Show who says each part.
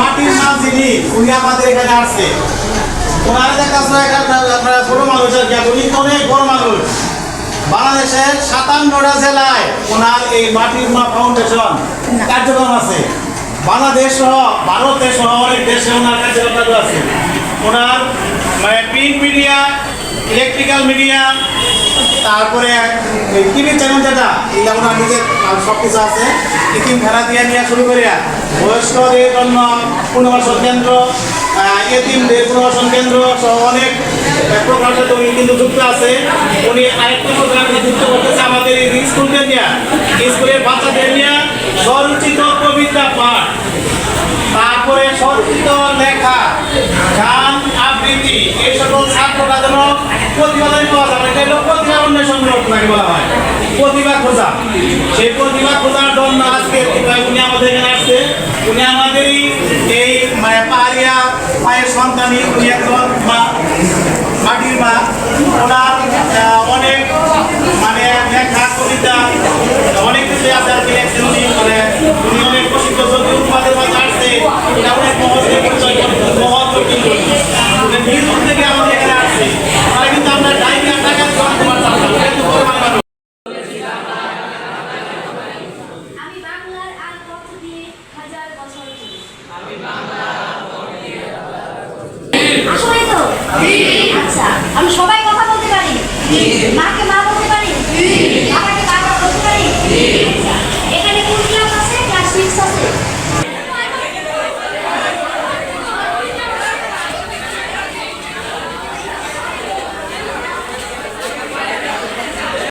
Speaker 1: মাটির মাল যিনি উনি আমাদের এখানে আসছে ওনার বড় অনেক বড় মানুষ। বাংলাদেশের ওনার এই মাটির মা ফাউন্ডেশন কার্যক্রম আছে। অনেক দেশে ওনার ওনার মানে প্রিন্ট মিডিয়া ইলেকট্রিক্যাল মিডিয়া তারপরে টিভি চ্যানেল যেটা ওনার নিজের সব কিছু আছে ইতিম খেলা দিয়ে নিয়ে শুরু করিয়া বয়স্কদের জন্য পুনর্বাসন কেন্দ্র এতিমদের পুনর্বাসন কেন্দ্র, সহ অনেক সাথে উনি কিন্তু যুক্ত আছে। উনি আরেকটা প্রোগ্রামে যুক্ত করতেছে আমাদের এই স্কুলকে নিয়ে। স্কুলের বাচ্চাদের নিয়ে স্বরচিত কবিতা পাঠ। যাবে এটা হলো প্রতিভা অন্বেষণ আপনাকে বলা হয় প্রতিভা খোঁজা সেই প্রতিভা খোঁজার জন্য আজকে উনি আমাদের এখানে আসছে উনি আমাদেরই এই পাহাড়িয়া পায়ের সন্তানই উনি Remember,